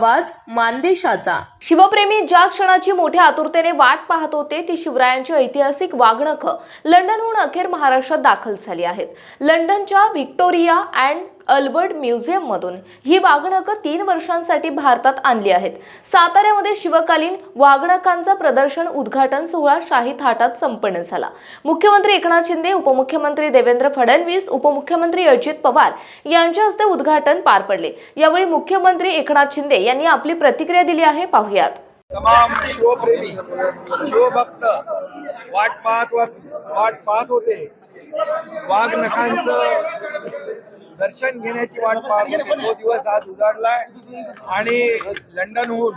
आवाज मानदेशाचा. शिवप्रेमी ज्या क्षणाची मोठ्या आतुरतेने वाट पाहत होते ती शिवरायांची ऐतिहासिक वागणक लंडनहून अखेर महाराष्ट्रात दाखल झाली आहेत. लंडनच्या व्हिक्टोरिया अँड अल्बर्ट म्युझियममधून ही वाघनकं तीन वर्षांसाठी भारतात आणली आहेत. साताऱ्यामध्ये शिवकालीन वाघनकांचा प्रदर्शन उद्घाटन सोहळा शाही थाटात संपन्न झाला. मुख्यमंत्री एकनाथ शिंदे उपमुख्यमंत्री देवेंद्र फडणवीस उपमुख्यमंत्री अजित पवार यांच्या हस्ते उद्घाटन पार पडले. यावेळी मुख्यमंत्री एकनाथ शिंदे यांनी आपली प्रतिक्रिया दिली आहे. पाहुयात. तमाम शिवप्रेमी शिवभक्त वाट पाहत वाट पाहत होते. वाघ नखांचं दर्शन घेण्याची वाट पाहत होते. तो दिवस आज उजाडलाय. आणि लंडनहून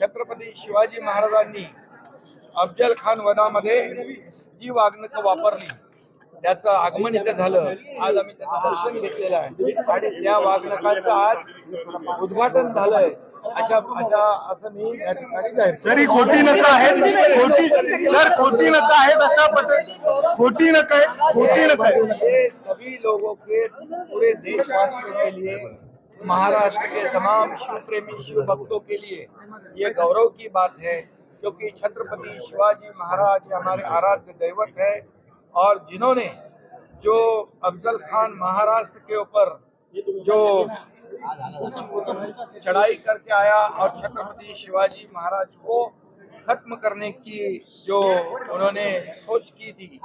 छत्रपती शिवाजी महाराजांनी अफजल खान वनामध्ये जी वागणूक वापरली त्याचं आगमन इथे झालं. आज आम्ही त्याचं दर्शन घेतलेलं आहे. आणि त्या वागणकाचं आज उद्घाटन झालंय. अशा अशा असं मी या ठिकाणी जाहीर सर ही खोटी नका आहेत खोटी सर खोटी नका आहेत असा पद्धत खोटी नका आहे खोटी नका ये सभी लोगों के पूरे देशवासियों के लिए महाराष्ट्र के तमाम शिव प्रेमी शिव भक्तों के लिए ये गौरव की बात है क्योंकि छत्रपति शिवाजी महाराज हमारे आराध्य दैवत है और जिन्होंने जो अफजल खान महाराष्ट्र के ऊपर जो चढ़ाई करके आया और छत्रपति शिवाजी महाराज को खत्म करने की जो उन्होंने सोच की थी,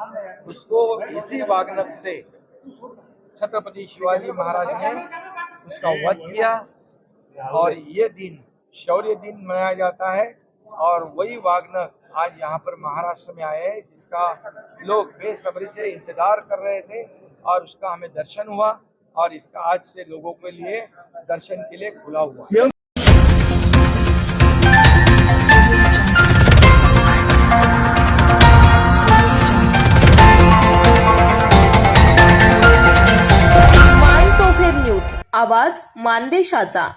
उसको इसी वागनक से छत्रपति शिवाजी महाराज ने उसका वध किया। और ये दिन, शौर्य दिन मनाया जाता है और वही वागनक आज यहाँ पर महाराष्ट्र में आए जिसका लोग बेसब्री से इंतज़ार कर रहे थे और उसका हमें दर्शन हुआ। और इसका आज से लोगों के लिए दर्शन के लिए खुला हुआ है। न्यूज़. आवाज़ मानदेशाचा.